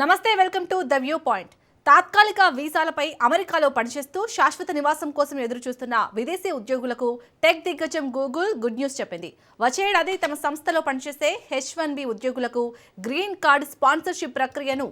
నమస్తే welcome to the view point. తాత్కాలిక వీసాలపై అమెరికాలో పనిచేస్తూ శాశ్వత నివాసం కోసం ఎదురుచూస్తున్న విదేశీ ఉద్యోగులకు టెక్ దిగ్గజం గూగుల్ గుడ్ న్యూస్ చెప్పింది. వచ్చేడాది తమ సంస్థలో పనిచేసే హెచ్ వన్ బి ఉద్యోగులకు గ్రీన్ కార్డ్ స్పాన్సర్షిప్ ప్రక్రియను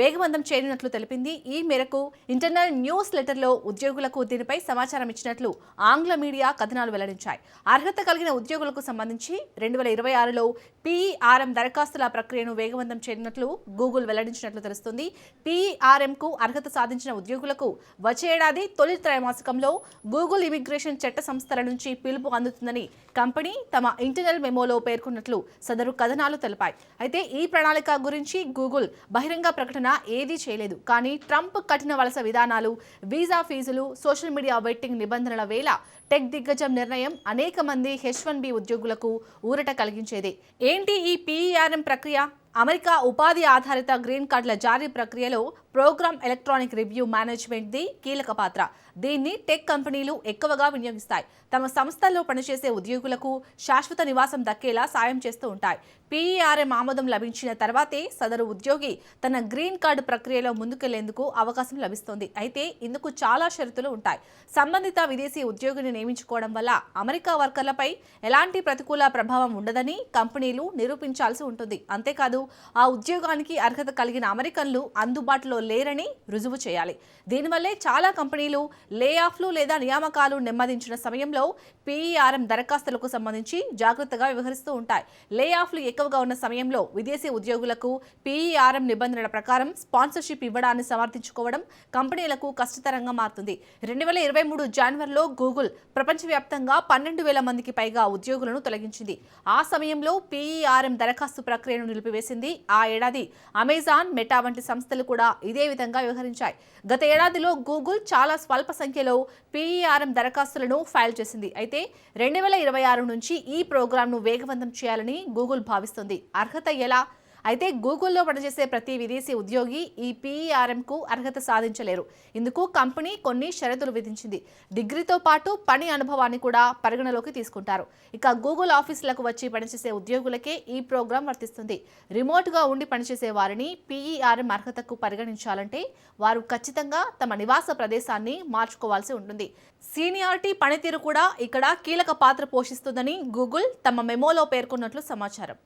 వేగవంతం చేయనున్నట్లు తెలిపింది. ఈ మేరకు ఇంటర్నల్ న్యూస్ లెటర్లో ఉద్యోగులకు దీనిపై సమాచారం ఇచ్చినట్లు ఆంగ్ల మీడియా కథనాలు వెల్లడించాయి. అర్హత కలిగిన ఉద్యోగులకు సంబంధించి రెండు వేల ఇరవై ఆరులో పీఆర్ఎం దరఖాస్తుల ప్రక్రియను వేగవంతం చేయనున్నట్లు గూగుల్ వెల్లడించినట్లు తెలుస్తుంది. పీఆర్ఎంకు అర్హత సాధించిన ఉద్యోగులకు వచ్చే ఏడాది తొలి త్రైమాసికంలో గూగుల్ ఇమిగ్రేషన్ చట్ట సంస్థల నుంచి పిలుపు అందుతుందని కంపెనీ తమ ఇంటర్నల్ మెమోలో పేర్కొన్నట్లు సదరు కథనాలు తెలిపాయి. అయితే ఈ ప్రణాళిక గురించి గూగుల్ బహిరంగ ప్రకటన ఏదీ చేయలేదు. కానీ ట్రంప్ కఠిన వలస విధానాలు వీసా ఫీజులు సోషల్ మీడియా వెట్టింగ్ నిబంధనల వేళ టెక్ దిగ్గజం నిర్ణయం అనేక మంది హెచ్ వన్ బి ఉద్యోగులకు ఊరట కలిగించేది. ఏంటి ఈ పీఈఆర్ఎం ప్రక్రియ? అమెరికా ఉపాధి ఆధారిత గ్రీన్ కార్డుల జారీ ప్రక్రియలో ప్రోగ్రామ్ ఎలక్ట్రానిక్ రివ్యూ మేనేజ్మెంట్ది కీలక పాత్ర. దీన్ని టెక్ కంపెనీలు ఎక్కువగా వినియోగిస్తాయి. తమ సంస్థల్లో పనిచేసే ఉద్యోగులకు శాశ్వత నివాసం దక్కేలా సాయం చేస్తూ ఉంటాయి. పీఈఆర్ఎం ఆమోదం లభించిన తర్వాతే సదరు ఉద్యోగి తన గ్రీన్ కార్డు ప్రక్రియలో ముందుకెళ్ళేందుకు అవకాశం లభిస్తుంది. అయితే ఇందుకు చాలా షరతులు ఉంటాయి. సంబంధిత విదేశీ ఉద్యోగిని నియమించుకోవడం వల్ల అమెరికా వర్కర్లపై ఎలాంటి ప్రతికూల ప్రభావం ఉండదని కంపెనీలు నిరూపించాల్సి ఉంటుంది. అంతేకాదు ఆ ఉద్యోగానికి అర్హత కలిగిన అమెరికన్లు అందుబాటులో లేరని రుజువు చేయాలి. దీనివల్లే చాలా కంపెనీలు లే ఆఫ్లు లేదా నియామకాలు నెమ్మదించిన సమయంలో పీఈఆర్ఎం దరఖాస్తులకు సంబంధించి జాగ్రత్తగా వ్యవహరిస్తూ ఉంటాయి. లే ఆఫ్లు ఎక్కువగా ఉన్న సమయంలో విదేశీ ఉద్యోగులకు పీఈఆర్ఎం నిబంధనల ప్రకారం స్పాన్సర్షిప్ ఇవ్వడాన్ని సమర్థించుకోవడం కంపెనీలకు కష్టతరంగా మారుతుంది. రెండు వేల ఇరవై మూడు జనవరిలో గూగుల్ ప్రపంచవ్యాప్తంగా పన్నెండు వేల మందికి పైగా ఉద్యోగులను తొలగించింది. ఆ సమయంలో పీఈఆర్ఎం దరఖాస్తు ప్రక్రియను నిలిపివేసింది ఆ ఏడాది. అమెజాన్ మెటా వంటి సంస్థలు కూడా ఇదే విధంగా వ్యవహరించాయి. గత ఏడాదిలో గూగుల్ చాలా స్వల్ప సంఖ్యలో పీఈఆర్ఎం దరఖాస్తులను ఫైల్ చేసింది. అయితే రెండు వేల ఇరవై ఆరు నుంచి ఈ ప్రోగ్రాంను వేగవంతం చేయాలని గూగుల్ భావిస్తుంది. అర్హత ఎలా? అయితే గూగుల్లో పనిచేసే ప్రతి విదేశీ ఉద్యోగి ఈ పీఈఆర్ఎంకు అర్హత సాధించలేరు. ఇందుకు కంపెనీ కొన్ని షరతులు విధించింది. డిగ్రీతో పాటు పని అనుభవాన్ని కూడా పరిగణలోకి తీసుకుంటారు. ఇక గూగుల్ ఆఫీసులకు వచ్చి పనిచేసే ఉద్యోగులకే ఈ ప్రోగ్రాం వర్తిస్తుంది. రిమోట్గా ఉండి పనిచేసే వారిని పీఈఆర్ఎం అర్హతకు పరిగణించాలంటే వారు ఖచ్చితంగా తమ నివాస ప్రదేశాన్ని మార్చుకోవాల్సి ఉంటుంది. సీనియారిటీ పనితీరు కూడా ఇక్కడ కీలక పాత్ర పోషిస్తుందని గూగుల్ తమ మెమోలో పేర్కొన్నట్లు సమాచారం.